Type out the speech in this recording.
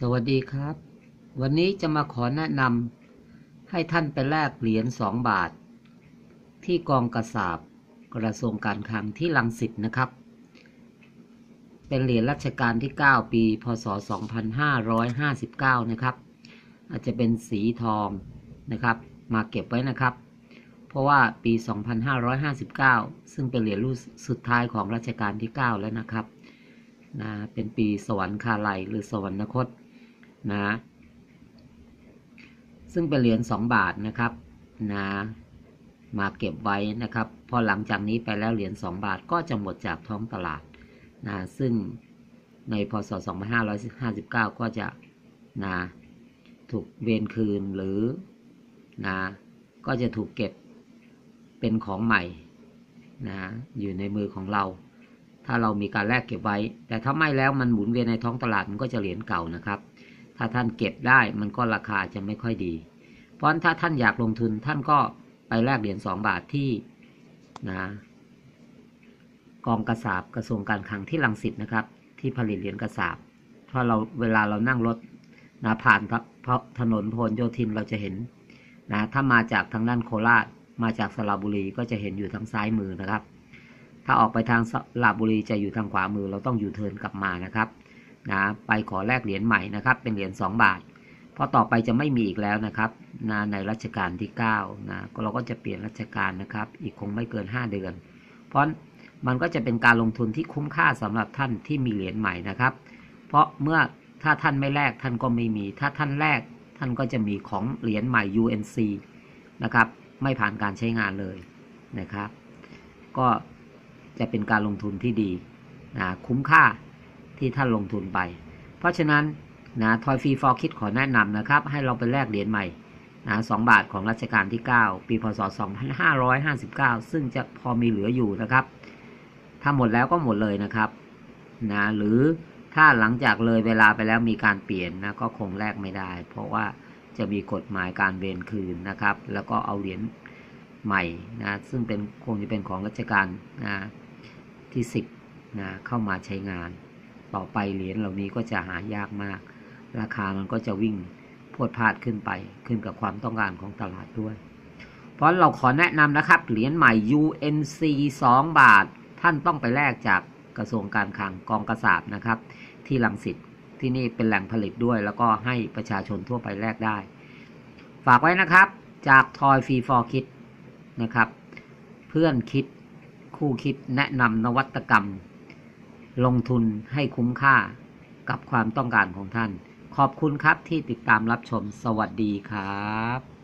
สวัสดีครับ วันนี้จะมาขอแนะนำให้ท่านไปแลกเหรียญ2บาท ที่กองกระสาบกระทรวงการคลังที่ลังสิตนะครับ เป็นเหรียญรัชกาลที่ 9 ปี พศ 2559 นะครับ อาจจะเป็นสีทองนะครับ มาเก็บไว้นะครับ เพราะว่าปี 2559 ซึ่งเป็นเหรียญรุ่นสุดท้ายของรัชกาลที่ 9 แล้วนะครับนะเป็นปีสวรรคาลัยหรือสวรรคต นะซึ่งเป็นเหรียญ2บาทนะครับนะมาเก็บไว้นะครับพอหลังจากนี้ไปแล้วเหรียญ2บาทก็จะหมดจากท้องตลาดนะซึ่งในพศ 2559 ก็จะนะถูกเวนคืนหรือนะก็จะถูกเก็บเป็นของใหม่นะอยู่ในมือของเรา ถ้าเรามีการแลกเก็บไว้ แต่ถ้าไม่แล้วมันหมุนเวียนในท้องตลาดมันก็จะเหรียญเก่านะครับ ถ้าท่านเก็บได้มันก็ราคาจะไม่ค่อยดี เพราะถ้าท่านอยากลงทุนท่านก็ไปแลกเหรียญ2บาทที่นะกองกระสาบกระทรวงการคลังที่ลังสิตนะครับ ที่ผลิตเหรียญกระสาบเพราะเราเวลาเรานั่งรถนะผ่านเพราะถนนพลโยธินเราจะเห็นนะถ้ามาจากทางด้านโคราชมาจากสระบุรีก็จะเห็นอยู่ทางซ้ายมือนะครับ ถ้าออกไปทางลาบุรีจะอยู่ทางขวามือเราต้องอยู่เทินกลับมานะครับ นะไปขอแลกเหรียญใหม่นะครับเป็นเหรียญ2 บาท เพราะต่อไปจะไม่มีอีกแล้วนะครับนะในรัชกาลที่9นะเราก็จะเปลี่ยนรัชกาลนะครับ อีกคงไม่เกิน 5 เดือน เพราะมันก็จะเป็นการลงทุนที่คุ้มค่าสำหรับท่านที่มีเหรียญใหม่นะครับ เพราะเมื่อถ้าท่านไม่แลกท่านก็ไม่มี ถ้าท่านแลกท่านก็จะมีของเหรียญใหม่ UNC นะครับไม่ผ่านการใช้งานเลยนะครับ ก็จะเป็นการลงทุนที่ดีนะคุ้มค่า ที่ท่านลงทุนไป เพราะฉะนั้นนะทอยฟรีฟอร์คิดขอแนะนำนะครับ ให้เราไปแลกเหรียญใหม่นะสบาทของรัชกาลที่ 9 ปีพศ 2559 ซึ่งจะพอมีเหลืออยู่นะครับ ถ้าหมดแล้วก็หมดเลยนะครับนะหรือถ้าหลังจากเลยเวลาไปแล้วมีการเปลี่ยนนะก็คงแลกไม่ได้ เพราะว่าจะมีกฎหมายการเวนคืนนะครับ แล้วก็เอาเหรียญใหม่นะซึ่งเป็นคงจะเป็นของรัชกาลนะที่ 10นะเข้ามาใช้งาน ต่อไปเหรียญเหล่านี้ก็จะหายากมาก ราคามันก็จะวิ่งพวดพาดขึ้นไปขึ้นกับความต้องการของตลาดด้วย เพราะเราขอแนะนำนะครับ เหรียญใหม่ UNC 2 บาท ท่านต้องไปแลกจากกระทรวงการคลังกองกระสาบนะครับ ที่ลังสิตที่นี่เป็นแหล่งผลิตด้วย แล้วก็ให้ประชาชนทั่วไปแลกได้ ฝากไว้นะครับ จากทอยฟรีฟอร์คิดนะครับ เพื่อนคิดคู่คิดแนะนำนวัตกรรม ลงทุนให้คุ้มค่ากับความต้องการของท่าน ขอบคุณครับที่ติดตามรับชมสวัสดีครับ